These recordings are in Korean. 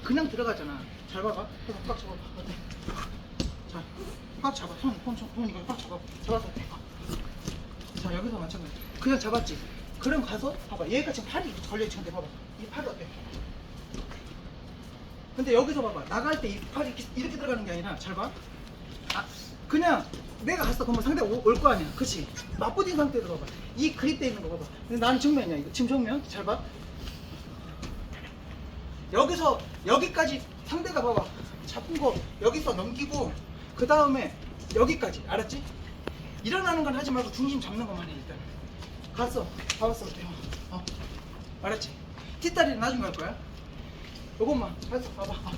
그냥 들어가잖아. 잘 봐봐. 해봐. 꽉 잡아봐. 어때? 자, 꽉 잡아. 손, 손, 손, 손 이거 꽉 잡아. 잡아서 어때? 자, 여기서 마찬가지. 그냥 잡았지. 그럼 가서 봐봐. 얘가 지금 팔이 걸려있지. 근데 봐봐. 이 팔이 어때? 근데 여기서 봐봐. 나갈 때 이 팔이 이렇게, 이렇게 들어가는 게 아니라 잘 봐. 아, 그냥 내가 갔어. 그러면 상대가 올 거 아니야. 그치? 맞부딪힌 상태에서 봐봐. 이 그립 돼 있는 거 봐봐. 근데 나는 정면이야. 이거. 지금 정면. 잘 봐. 여기서 여기까지 상대가 봐봐 잡은 거 여기서 넘기고 그 다음에 여기까지 알았지? 일어나는 건 하지 말고 중심 잡는 것만 해 일단 갔어 봐봤어 어때요? 어 알았지? 뒷다리는 나중에 할 거야 요것만 했어 봐봐 어.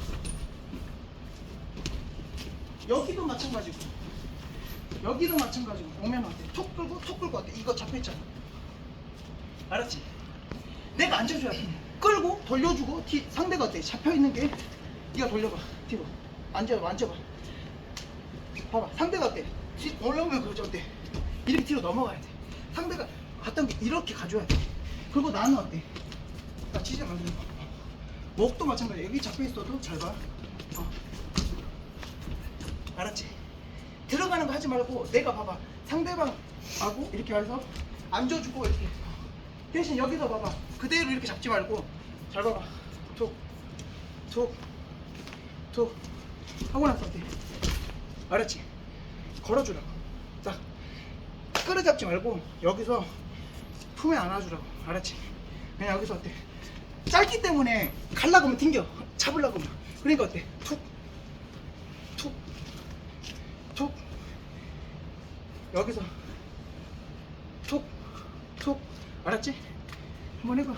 여기도 마찬가지고 여기도 마찬가지고 오면 어때? 톡 끌고 톡 끌고 어때? 이거 잡혀있잖아 알았지? 내가 앉아줘야 돼. 끌고 돌려주고 뒤 상대가 어때? 잡혀 있는 게 네가 돌려봐 뒤로 앉아봐 앉아봐. 봐봐 상대가 어때? 뒤 올라오면 그러지 어때? 이렇게 뒤로 넘어가야 돼. 상대가 갔던 게 이렇게 가줘야 돼. 그리고 나는 어때? 나 만드는 거. 목도 마찬가지. 여기 잡혀 있어도 잘 봐. 어. 알았지? 들어가는 거 하지 말고 내가 봐봐 상대방하고 이렇게 해서 앉아주고 이렇게 대신 여기서 봐봐. 그대로 이렇게 잡지 말고. 잘 봐봐. 툭 툭 툭 하고 나서 어때 알았지? 걸어주라고. 자 끌어잡지 말고 여기서 품에 안아주라고. 알았지? 그냥 여기서 어때? 짧기 때문에 갈라고 하면 튕겨. 잡으려고 하면 그러니까 어때? 툭 툭. 툭. 여기서. 툭. 툭 알았지? 한번 해봐